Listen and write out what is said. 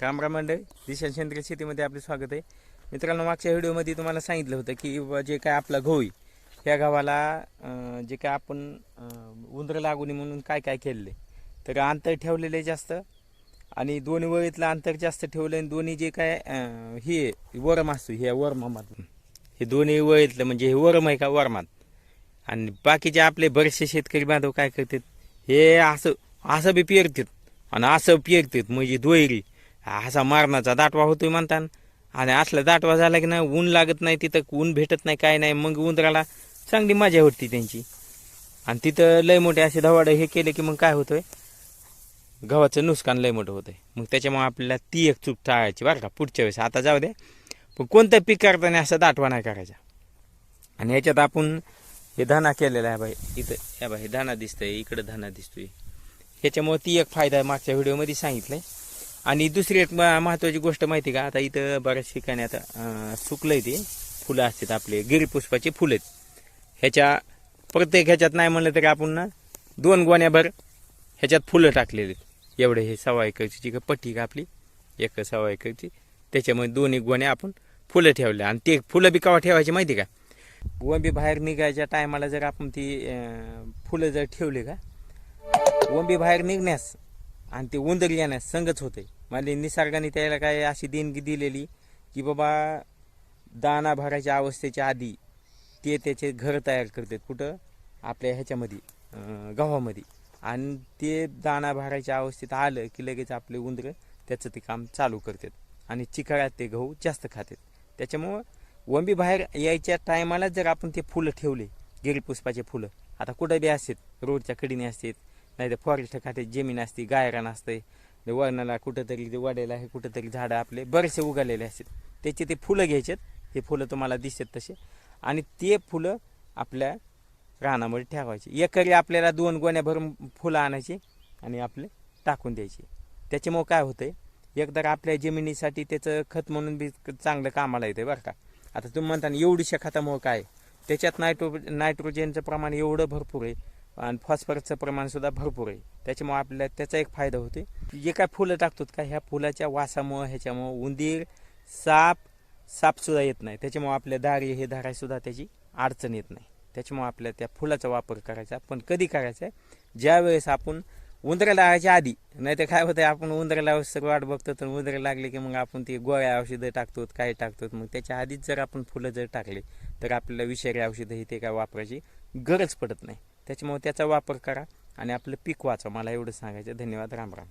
राम राम मंडळी दिशा सेंद्रिय शेतीमध्ये आपले स्वागत आहे. मित्रांनो मागच्या व्हिडिओमध्ये तुम्हाला सांगितलं होतं की जे काय आपला गहू आहे, ह्या गव्हाला जे काय आपण उंदरं लागू नये म्हणून काय काय केलेलं आहे. तर अंतर ठेवलेलं आहे जास्त आणि दोन्ही वळीतलं अंतर जास्त ठेवलं आणि दोन्ही जे काय हे वरम असतो हे वरमात हे दोन्ही वळीतलं म्हणजे हे वरम आहे का वरमात? आणि बाकीचे आपले बरेचसे शेतकरी बांधव काय करतात हे असं असं बी पेरतात आणि असं पेरतात म्हणजे दोयरी. असा मारणाचा दाटवा होतोय म्हणतात आणि असला दाटवा झाला की नाही ऊन लागत नाही तिथं ऊन भेटत नाही काय नाही मग उंदराला चांगली मजा होती त्यांची. आणि तिथं लय मोठे असे धवाडं हे केले की मग काय होतंय? गव्हाचं नुकसान लय मोठं होतंय. मग त्याच्यामुळे आपल्याला ती एक चूक टाळायची बरं का पुढच्या वेळेस. आता जाऊ दे. पण कोणतं पीक करताना असं दाटवा नाही करायचा. आणि ह्याच्यात आपण हे धाना केलेला आहे बाई इथं. या बाई धाना दिसतंय इकडं धाना दिसतोय. ह्याच्यामुळे ती एक फायदा आहे मागच्या व्हिडिओमध्ये सांगितलं आहे आणि दुसरी एक महत्वाची गोष्ट माहिती का? आता इथं बऱ्याच ठिकाणी आता सुकलंय ते. फुलं असतात आपले. गिरीपुष्पाचे फुलं आहेत. ह्याच्या प्रत्येक ह्याच्यात नाही म्हणलं तरी आपण ना दोन गोण्याभर ह्याच्यात फुलं टाकलेली एवढे हे सवा एकरची जी का पट्टी का आपली? एक सवा एकरची. त्याच्यामध्ये दोन्ही गोण्या आपण फुलं ठेवले आणि ते फुलं बी कवा ठेवायची माहिती का? वंबी बाहेर निघायच्या टायमाला जर आपण ती फुलं जर ठेवली का? वंबी बाहेर निघण्यास आणि ते उंदर येण्यास संगच होते म्हणजे निसर्गाने त्याला काय अशी देणगी दिलेली की बाबा दाना भरायच्या अवस्थेच्या आधी ते त्याचे घर तयार करतात कुठं? आपल्या ह्याच्यामध्ये गव्हामध्ये. आणि ते दाना भरायच्या अवस्थेत आलं की लगेच आपले उंदरं त्याचं ते काम चालू करतात. आणि चिखळ्यात ते गहू जास्त खातात. त्याच्यामुळं वंबी बाहेर यायच्या टायमाला जर आपण ते फुलं ठेवले गिरीपुष्पाचे फुलं आता कुठं बी असतात रोडच्या कडीने असतात नाही तर फॉरेस्ट खात्यात जमीन असते गायरान असते ते वळणाला कुठंतरी ते वाड्याला हे कुठंतरी झाडं आपले बरेचसे उगालेले असतात त्याचे ते फुलं घ्यायचेत. हे फुलं तुम्हाला दिसतात तसे. आणि ते फुलं आपल्या रानामध्ये ठेवायचे. एकरी आपल्याला दोन गोण्या भरून फुलं आणायची आणि आपले टाकून द्यायची. त्याच्यामुळं काय होतंय? एकदा आपल्या जमिनीसाठी त्याचं खत म्हणून बी चांगलं कामाला येतं बरं का. आता तुम्ही म्हणता एवढीशा खतामुळं काय? त्याच्यात नायट्रो नायट्रोजनचं प्रमाण एवढं भरपूर आहे. आणि फॉस्फरसचं प्रमाणसुद्धा भरपूर आहे. त्याच्यामुळे आपल्याला त्याचा एक फायदा होते जे काय फुलं टाकतोत का ह्या फुलाच्या वासामुळं ह्याच्यामुळं उंदीर साप सापसुद्धा येत नाही. त्याच्यामुळं आपल्या दारी हे धरायसुद्धा त्याची अडचण येत नाही. त्याच्यामुळे आपल्या त्या फुलाचा वापर करायचा पण कधी करायचा आहे? ज्यावेळेस आपण उंदरं लावायच्या आधी नाही तर काय होतं आपण उंदराला सगळं वाट बघतो तर उंदरं लागले की मग आपण ते गोळ्या औषधं टाकतो काय टाकतो मग त्याच्या आधीच जर आपण फुलं जर टाकले तर आपल्याला विषारी औषधं ही ते काय वापरायची गरज पडत नाही. त्याच्यामुळे त्याचा वापर करा आणि आपलं पीक वाचवा मला एवढं सांगायचं धन्यवाद. राम राम.